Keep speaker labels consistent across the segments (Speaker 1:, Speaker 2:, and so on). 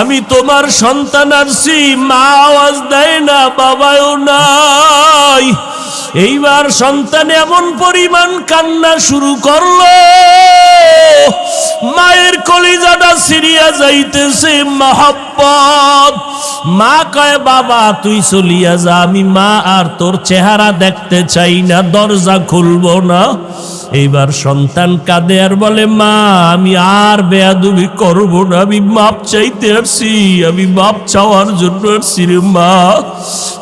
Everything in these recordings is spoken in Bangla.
Speaker 1: আমি তোমার সন্তান আসছি মা আওয়াজ দেয় না বাবাও নাই। এইবার সন্তান এমন পরিমাণ কান্না শুরু করল, মায়ের কলিজাটা সিরিয়া যাইতেছে মহব্বত। মা কয়, বাবা, তুই চলিয়া যা, আমি মা আর তোর চেহারা দেখতে চাই না, দরজা খুলবো না। এইবার সন্তান কাঁদে আর বলে, মা, আমি আর বেয়াদুবি করব না। আমি মাপ চাইতে আসছি। আমি মাপ চাওয়ার জন্য আসছি রে মা।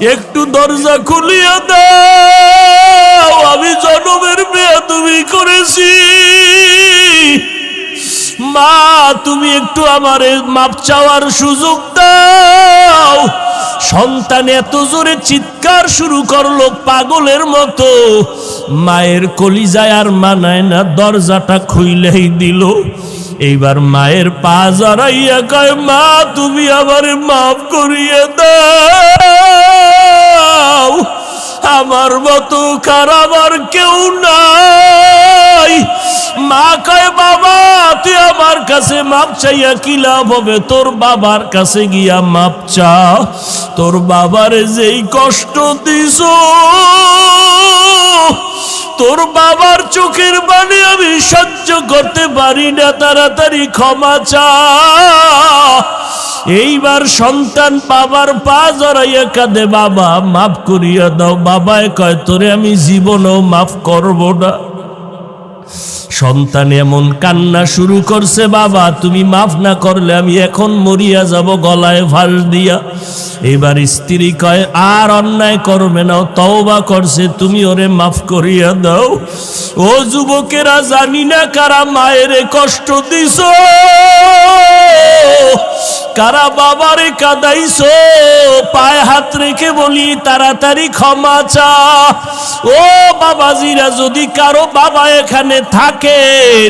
Speaker 1: একটু দরজা খুলিয়া দাও। আমি জনমের বেয়াদুবি করেছি। মা, তুমি একটু আমারে মাপ চাওয়ার সুযোগ দাও। সন্তান এত জোরে চিৎকার শুরু করল পাগলের মতো। মায়ের কলিজায় আর মানায় না, দরজাটা খুইলেই দিল। এইবার মায়ের পা জড়াইয়া কয়, মা, তুমি আমারে মাফ করিয়ে দাও। আমার মতো খারাপ আর কেউ নাই। মা কয়, বাবা তুই আমার কাছে মাপ চাইয়া কি লাভ হবে? তোর বাবার কাছে গিয়া মাপ চা তোর বাবার যেই কষ্ট দিস তোর বাবার চোখের বাণী আমি সহ্য করতে পারি না, তাড়াতাড়ি ক্ষমা চা এইবার সন্তান বাবার পা জড়াইয়া কাঁদে, বাবা মাফ করিয়া দাও। বাবায় কয়, তোরে আমি জীবনও মাফ করব না। সন্তান এমন কান্না শুরু করছে, বাবা, তুমি মাফ না করলে আমি এখন মরিয়া যাব গলায় দিয়া। এবার স্ত্রী কয়, আর অন্যায় করবে না, তওবা করছে, তুমি ওরে মাফ করিয়া দাও। ও যুবকেরা, জানি না কারা মায়েরে কষ্ট দিছ, কারা বাবারে কাদাইছো, পায়ে হাত রেখে বলি, তাড়াতাড়ি ক্ষমা চা। ও বাবাজিরা, যদি কারও বাবা এখানে থাকেন,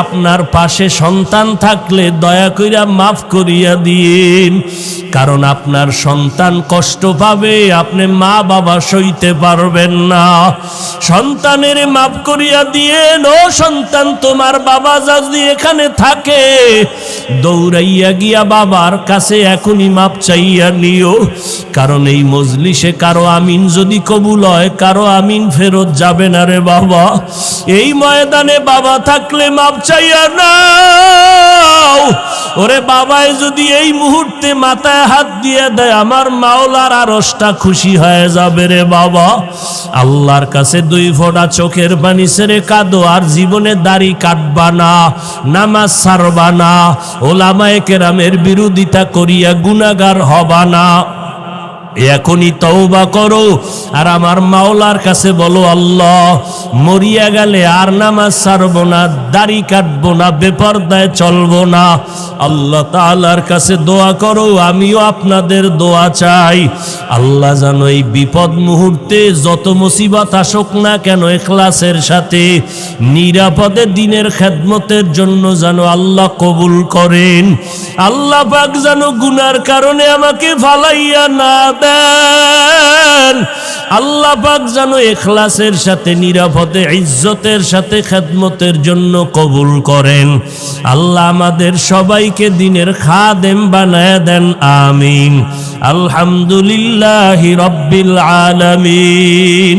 Speaker 1: আপনার পাশে সন্তান থাকলে দয়া কইরা মাফ করিয়া দিন। কারণ আপনার সন্তান কষ্ট পাবে, আপনি মা বাবা সইতে পারবেন না। সন্তানের মাফ করিয়া দিয়েন, ও সন্তান, তোমার বাবা যদি এখানে থাকে, দৌড়াইয়া গিয়া বাবার কাছে এখনই মাপ চাইয়া নিও। কারণ এই মজলিসে কারও আমিন যদি কবুল হয়, কারও আমিন ফেরত যাবে না রে বাবা। এই ময়দানে বাবা থাকলে মাপ চাইয়া নাও ওরে বাবায় যদি এই মুহূর্তে মাথায় হাত দিয়ে দেয়, আমার মাওলার আরসটা খুশি হয়ে যাবে রে বাবা। আল্লাহর কাছে দুই ফোঁটা চোখের পানি সেরে কাঁদো, আর জীবনে দাড়ি কাটবা না, নামাজ সারবা না, ওলামায়ে কেরামের বিরোধিতা করিয়া গুনাগার হবা না। এখনই তওবা করো। আর আমার মাওলার কাছে বলো, আল্লাহ, মরিয়া গেলে আর নামাজ ছাড়ব না, দাড়ি কাটবো না, বেপরদায় চলবো না। আল্লাহ তাআলার কাছে দোয়া করো, আমিও আপনাদের দোয়া চাই। আল্লাহ জানো এই বিপদ মুহূর্তে যত মুসিবত আসুক না কেন এখলাসের সাথে, নিরাপদে দিনের খেদমতের জন্য যেন আল্লাহ কবুল করেন। আল্লাহ পাক যেন গুনার কারণে আমাকে ফালাইয়া না দেন। আল্লাহ পাক যেন এখলাসের সাথে, নিরাপদে, ইজ্জতের সাথে খেদমতের জন্য কবুল করেন। আল্লাহ আমাদের সবাইকে দিনের খাদেম বানায় দেন, আমিন। আলহামদুলিল্লাহ রব্বিল আলামিন।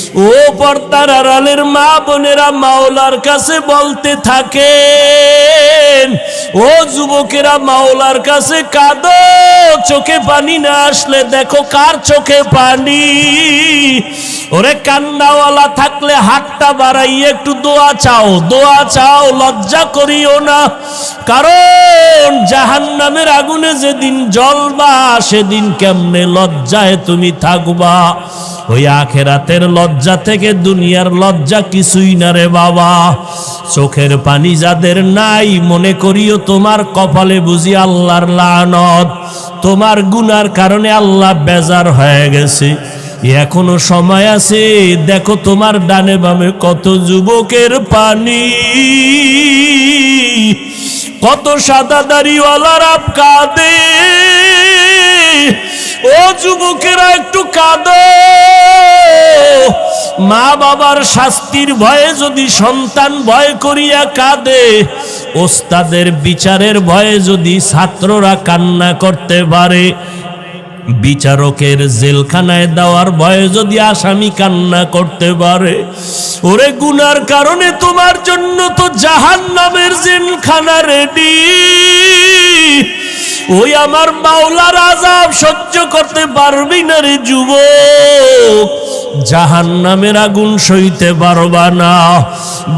Speaker 1: ও পর্দার আড়ালের মা বোনেরা মাওলার কাছে বলতে থাকেন, ও যুবকেরা মাওলার কাছে কাঁদো, চোখে পানি না আসলে দেখো কার চোখে পানি। ওরে কান্নাওয়ালা থাকলে হাতটা বাড়াইয়ে একটু দোয়া চাও দোয়া চাও, লজ্জা করিও না। কারণ জাহান নামের আগুনে যেদিন জ্বলবা, সেদিন কেমনে লজ্জায় তুমি থাকবা। ওই আখেরাতের লজ্জা থেকে দুনিয়ার লজ্জা কিছুই না রে বাবা। চোখের পানি যাদের নাই, মনে করিও তোমার কপালে বুঝি আল্লাহর লানত। তোমার গুনার কারণে আল্লাহ বেজার হয়ে গেছে। এখনও সময় আছে, দেখো তোমার ডানে বামে কত যুবকের পানি। কত সাদা দাড়িওয়ালার কাঁদে। ও যুবকেরা একটু কাঁদ। মা বাবার শাস্তির ভয়ে যদি সন্তান ভয় করিয়া কাঁদে, ওস্তাদের বিচারের ভয়ে যদি ছাত্ররা কান্না করতে পারে বিচারকের জেলখানায় দেওয়ার ভয়ে যদি আসামি কান্না করতে পারে, ওরে গুনার কারণে তোমার জন্য তো জাহান নামের জেলখানা রেডি ওই আমার বাউলার আজাব সহ্য করতে পারবি না রে যুবক। জাহান নামের আগুন সইতে পারবা না।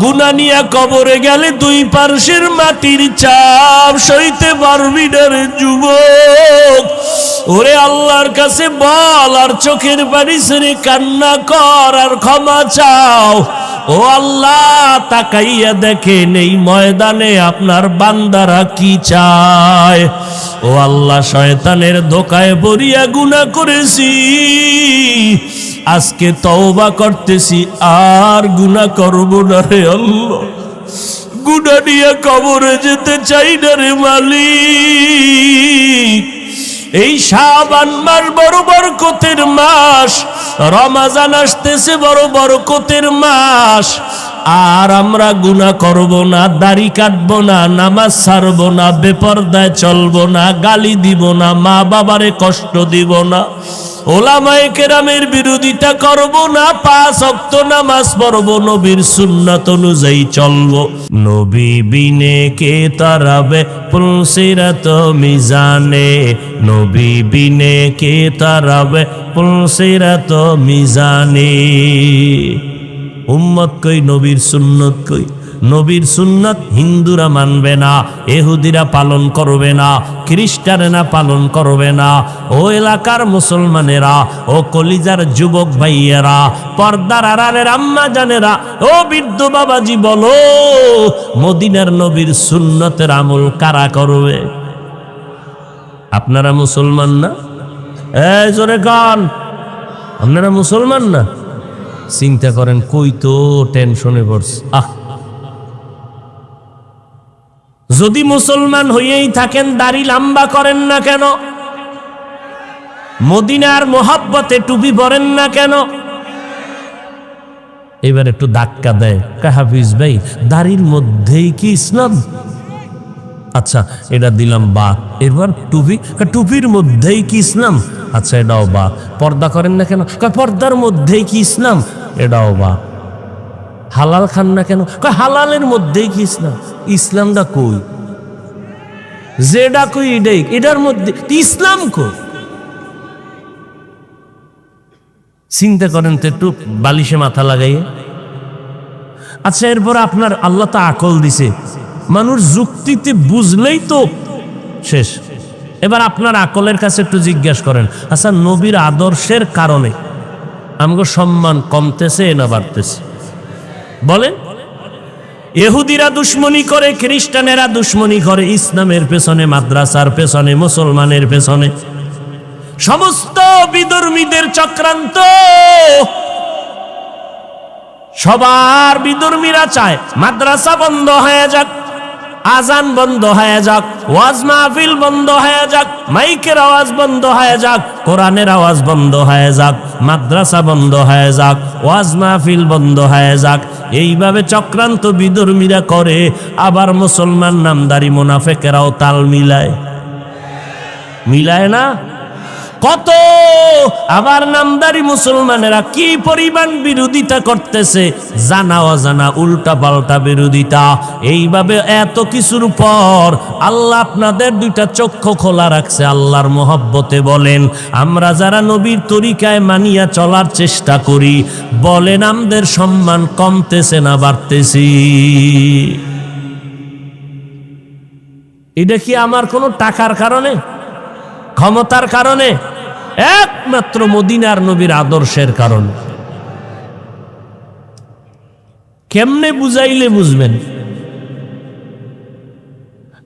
Speaker 1: গুনা নিয়া কবরে গেলে দুই পার্শ্বের মাটির চাপ সইতে পারবি না রে যুবক। ওরে আল্লাহর কাছে বল, আর চোখের পানি ছেড়ে কান্না কর, আর ক্ষমা চাও। ও আল্লাহ, তাকাইয়া দেখেন এই ময়দানে আপনার বান্দারা কি চায়। ও আল্লাহ, শয়তানের ধোকায় পড়িয়া গুণা করেছি। আজকে তওবা করতেছি, আর গুণা করব না রে আল্লাহ। গুণা নিয়ে কবরে যেতে চাই না রে মালিক। এই শাবান মাস বড় বরকতের মাস। রমাজান আসতেছে বড় বরকতের মাস। আর আমরা গুণা করব না, দাড়ি কাটব না, নামাজ ছাড়ব না, বেপরদায় চলবো না, গালি দিব না মা বাবারে কষ্ট দিব না, ওলামায়ে কেরামের বিরোধিতা করব না, পাঁচ অক্ত নামাজ পড়ব, নবীর সুন্নাত অনুযায়ী চলব। নবী বিনে কে তারাবে, পুলসিরাত মিজানে। নবী বিনে কে তারাবে, পুলসিরাত মিজানে। উম্মত কই, নবীর সুন্নত কই? নবীর সুন্নত হিন্দুরা মানবে না এহুদিরা পালন করবে না, খ্রিস্টানেরা পালন করবে না। ও এলাকার মুসলমানেরা, ও কলিজার যুবক ভাইয়েরা, পর্দার আড়ালের আম্মা জানেরা, ও বৃদ্ধ বাবাজি বলো, মদিনার নবীর সুন্নতের আমল কারা করবে? আপনারা মুসলমান না? এই জোরে গান, আপনারা মুসলমান না? চিন্তা করেন, কই তো টেনশনে পড়ছে। আহ! যদি মুসলমান হইয়েই থাকেন, দাড়ি লম্বা করেন না কেন? মদিনার মোহাব্বতে টুপি পরেন না কেন? এবার একটু ধাক্কা দেয়। কাহাফিজ ভাই, দাড়ির মধ্যেই কি ইসলাম? আচ্ছা এটা দিলাম বা। এবার টুপি টুপির মধ্যেই কি ইসলাম? আচ্ছা এটাও বা। পর্দা করেন না কেন? পর্দার মধ্যেই কি ইসলাম? এটাও বা। হালাল খান না কেন? হালালের মধ্যেই কি ইসলাম? ইসলামটা কই? যেটা কই, এটাই। এটার মধ্যে, ইসলাম কই? চিন্তা করেন তো একটু, বালিশে মাথা লাগাইয়ে। আচ্ছা এরপর আপনার আল্লাহ তো আকল দিছে। মানুষ যুক্তিতে বুঝলেই তো শেষ। এবার আপনার আকলের কাছে একটু জিজ্ঞাসা করেন আচ্ছা নবীর আদর্শের কারণে আমাকে সম্মান কমতেছে না বাড়তেছে? বলেন। এহুদিরা দুশ্মনী করে, খ্রিস্টানেরা দুশ্মনী করে, ইসলামের পেছনে, মাদ্রাসার পেছনে, মুসলমানের পেছনে। সমস্ত বিধর্মীদের চক্রান্ত। সবার বিধর্মীরা চায়, মাদ্রাসা বন্ধ হয়ে যাক। আজান বন্ধ হয়ে যাক, ওয়াজ মাহফিল বন্ধ হয়ে যাক, মাইকের আওয়াজ বন্ধ হয়ে যাক, কোরআনের আওয়াজ বন্ধ হয়ে যাক, মাদ্রাসা বন্ধ হয়ে যাক, ওয়াজ মাহফিল বন্ধ হয়ে যাক। এইভাবে চক্রান্ত বিধর্মীরা করে, আবার মুসলমান নামদারি মুনাফেকেরাও তাল মিলায়। মিলায় না? কত? আবার নামদারি মুসলমানেরা কি পরিমাণ বিরোধিতা করতেছে? জানা অজানা উল্টা পাল্টা বিরোধিতা। এইভাবে এত কিছুর পর আল্লাহ আপনাদের দুইটা চক্ষু খোলা রাখছে, আল্লাহর মোহব্বতে বলেন। আমরা যারা নবীর তরিকায় মানিয়া চলার চেষ্টা করি, বলেন আমাদের সম্মান কমতেছে না, বাড়তেছি। এটা কি আমার কোনো টাকার কারণে? ক্ষমতার কারণে, একমাত্র মদিনার নবীর আদর্শের কারণে। কেমনে বুঝাইলে বুঝবেন?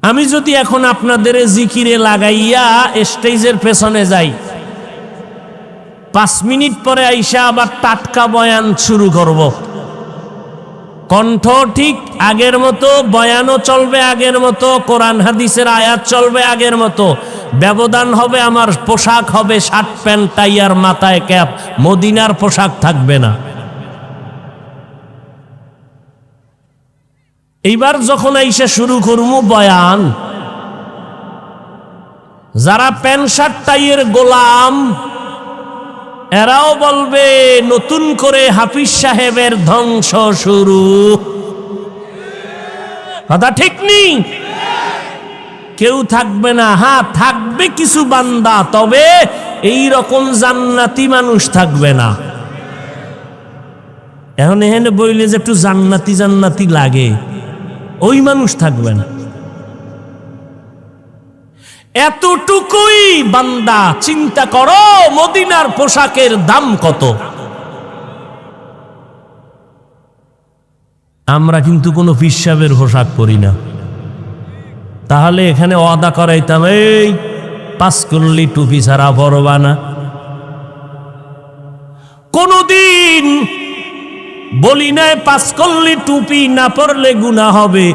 Speaker 1: আমি যদি এখন আপনাদের জিকিরে লাগাইয়া স্টেজের পেছনে যাই, পাঁচ মিনিট পরে আইসা আবার টাটকা বয়ান শুরু করব। কণ্ঠ ঠিক আগের মতো, বয়ানও চলবে আগের মতো, কোরআন হাদিসের আয়াত চলবে আগের মতো। ব্যবধান হবে, আমার পোশাক হবে শার্ট প্যান্ট টাই আর মাথায় ক্যাপ, মদিনার পোশাক থাকবে না। এইবার যখন আইসে শুরু করব বয়ান, যারা প্যান্ট, শার্ট, টাইয়ের গোলাম, এরাও বলবে, নতুন করে হাফিজ সাহেবের ধ্বংস শুরু। কথা ঠিক নেই? কেউ থাকবে না। হ্যাঁ থাকবে কিছু বান্দা, তবে এই রকম জান্নাতি মানুষ থাকবে না। এখন এখানে বইলে যে একটু জান্নাতি জান্নাতি লাগে। ওই মানুষ থাকবে না। এতটুকুই বান্দা, চিন্তা করো, মদিনার পোশাকের দাম কত? আমরা কিন্তু কোনো পিসাবের পোশাক পরি না। তাহলে এখানে অদা করাইতাম, এই পাঁচ টুপি ছাড়া পরবা না। কোনদিন বলি নাই পাঁচ টুপি না পরলে গুণা হবে।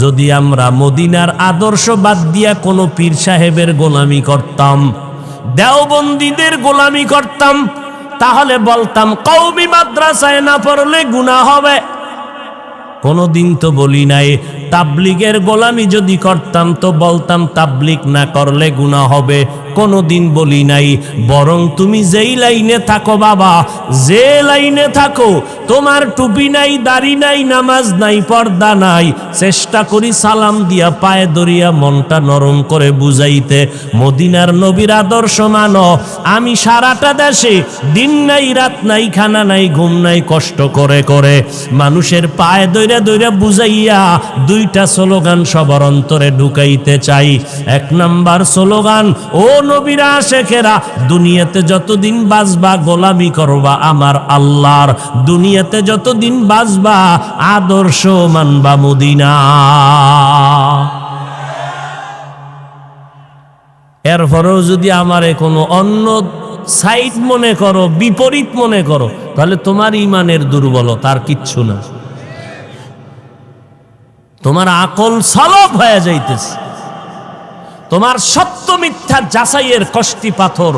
Speaker 1: যদি আমরা মদিনার আদর্শ বাদ দিয়া কোনো পীর সাহেবের গোলামি করতাম, দেওবন্দীদের গোলামি করতাম, তাহলে বলতাম কৌমি মাদ্রাসায় না পড়লে গুণা হবে। কোনোদিন তো বলি নাই, তাবলিগের গোলামি যদি করতাম তো বলতাম তাবলিক না করলে গুণা হবে কোনো দিন বলি নাই। বরং তুমি যেই লাইনে থাকো বাবা, যে লাইনে থাকো তোমার টুপি নাই, দাড়ি নাই, নামাজ নাই, পর্দা নাই। চেষ্টা করি সালাম দিয়া পায়ে দরিয়া মনটা নরম করে বুঝাইতে। মদিনার নবীর আদর্শ মানো, আমি সারাটা দেশে দিন নাই, রাত নাই, খানা নাই, ঘুম নাই, কষ্ট করে করে। মানুষের পায়ে দইরা দইরা বুঝাইয়া দুইটা স্লোগান সবার অন্তরে ঢুকাইতে চাই। এক নাম্বার স্লোগান, ও নবীরা শেখেরা দুনিয়াতে যতদিন বাজবা গোলামি করবা আমার আল্লাহর দুনিয়াতে যতদিন বাজবা আদর্শ মানবা মদিনা। এরপরেও যদি আমারে কোনো অন্য সাইড মনে করো, বিপরীত মনে করো, তাহলে তোমার ইমানের দুর্বলতা আর কিচ্ছু না। তোমার আকল সলভ হয়ে যাইতেছে। তোমার সত্য মিথ্যা যাচাইয়ের কষ্টি পাথর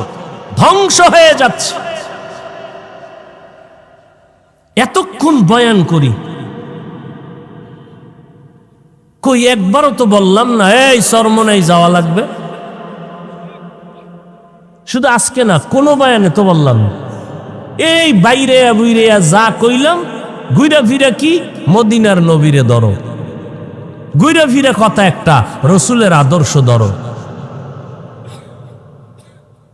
Speaker 1: ধ্বংস হয়ে যাচ্ছে। এতক্ষণ বয়ান করি। কই, একবারও তো বললাম না, এই সরমনাই যাওয়া লাগবে। শুধু আজকে না, কোনো বয়ানে তো বললাম এই বাইরে বুইরে যা কইলাম ঘুরা ফিরা কি? মদিনার নবীরে ধরো। ঘুরে ফিরে কথা একটা, রসুলের আদর্শ ধরো।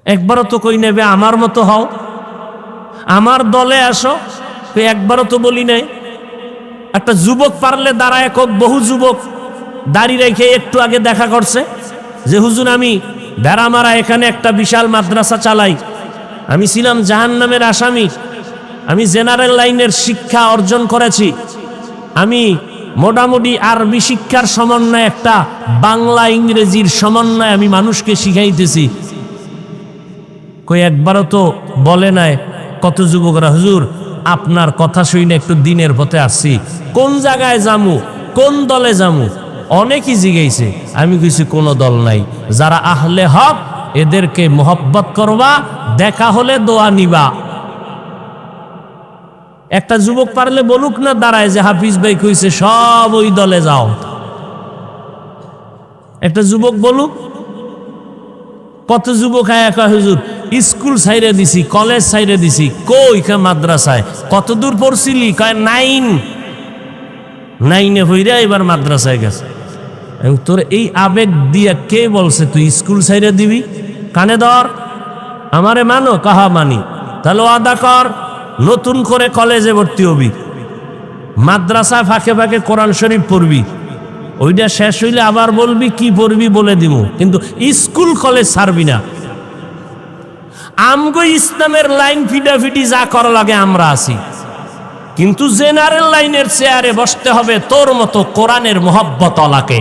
Speaker 1: একবারও তো কই নেবে, আমার মতো হও। আমার দলে আসো। একবারও তো বলি নাই। একটা যুবক পারলে দাঁড়া একক বহু যুবক দাড়ি রেখে একটু আগে দেখা করছে যে, হুজুর, আমি বেড়ামারা এখানে একটা বিশাল মাদ্রাসা চালাই। আমি ছিলাম জাহান নামের আসামি। আমি জেনারেল লাইনের শিক্ষা অর্জন করেছি। আমি মোটামুটি আরবি শিক্ষার সমন্বয় একটা বাংলা ইংরেজির সমন্বয় আমি মানুষকে শিখাইতেছি। কই, একবারও তো বলে নাই কত যুবকরা, হুজুর আপনার কথা শুনে একটু দিনের পথে আসছি। কোন জায়গায় যামু? কোন দলে যামু? অনেকই জিগাইছে। আমি কিছু কোনো দল নাই। যারা আহলে হক, এদেরকে মোহব্বত করবা, দেখা হলে দোয়া নিবা। একটা যুবক পারলে বলুক না দাঁড়ায় যে, হাফিজ ভাই কইছে, সব ওই দলে যাও। একটা যুবক বলুক কত যুবক একা হুজুর, স্কুল সাইরে দিছি, কলেজ সাইরে দিছি, কই কা মাদ্রাসায়? কত দূর পড়ছিলি? কয়, নাইন। নাইনে হইরা এবার মাদ্রাসায় গেছে। এবং তোর এই আবেগ দিয়া কে বলছে, তুই স্কুল সাইরে দিবি? কানে ধর, আমারে মানো, কাহা মানি? তাহলে আদা কর, নতুন করে কলেজে ভর্তি হবি। মাদ্রাসায় ফাঁকে ফাঁকে কোরআন শরীফ পড়বি। ওইটা শেষ হইলে আবার বলবি, কি পড়বি বলে দিব কিন্তু স্কুল কলেজ ছাড়বি না। আমগো ইসলামের লাইন ফিডাফিডি যা করা লাগে আমরা আছি। কিন্তু জেনারেল লাইনের চেয়ারে বসতে হবে তোর মতো কোরআনের মোহব্বত অলাকে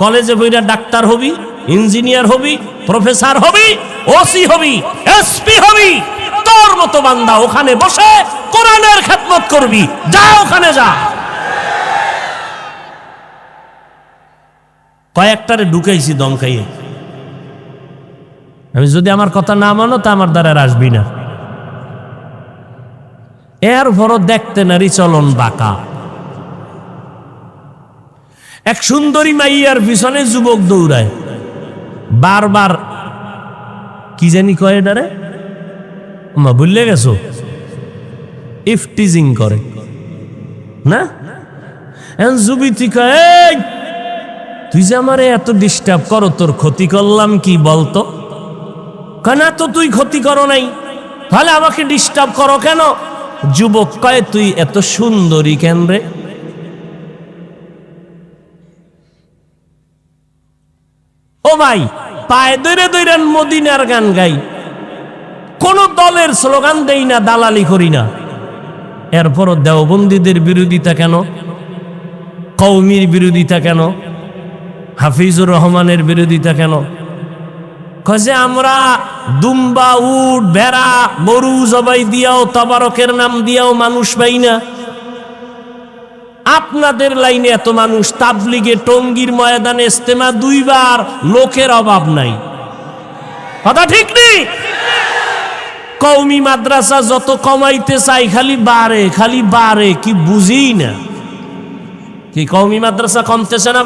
Speaker 1: কলেজে বইরা ডাক্তার হবি, ইঞ্জিনিয়ার হবি, প্রফেসর হবি, ওসি হবি, এসপি হবি। তোর মতো বান্দা ওখানে বসে কোরআনের খেদমত করবি। যা ওখানে যা। কয়েকটারে ঢুকাইছি দম খাইয়ে। আমি যদি আমার কথা না মানো, তা আমার দ্বারা আসবি না। এর ভরো দেখতে নারী চলন বাঁকা। এক সুন্দরী মাইয়ার পিছনে যুবক দৌড়ায়। বারবার, কি জানি কয় এটারে? মা বুঝলে গেছো? ইফটিজিং করে। না? কয় "এই, তুই যে আমারে এত ডিস্টার্ব করো তোর ক্ষতি করলাম কি বলতো? কেন তো তুই ক্ষতি করো নাই? তাহলে আমাকে ডিস্টার্ব করো কেন? যুবক কয় তুই এত সুন্দরী কেন রে? ও ভাই পায়ে দৈরে দৈরান মদিনার গান গাই। কোন দলের স্লোগান দেই না, দালালি করি না। এরপরও দেওবন্দীদের বিরোধিতা কেন? কৌমির বিরোধিতা কেন? হাফিজুর রহমানের বিরোধিতা কেন? কছে আমরা দুম্বা, উট, ভেড়া, গরু জবাই দিয়াও, তবারকের নাম দিয়াও মানুষ পাই না। আপনাদের লাইনে এত মানুষ, তাবলিগে টঙ্গির ময়দানে ইস্তেমা দুইবার, লোকের অভাব নাই। কথা ঠিক নেই? কৌমি মাদ্রাসা যত কমাইতে চাই, খালি বারে খালি বারে, কি বুঝি না। কি কৌমি মাদ্রাসা কমতেছে না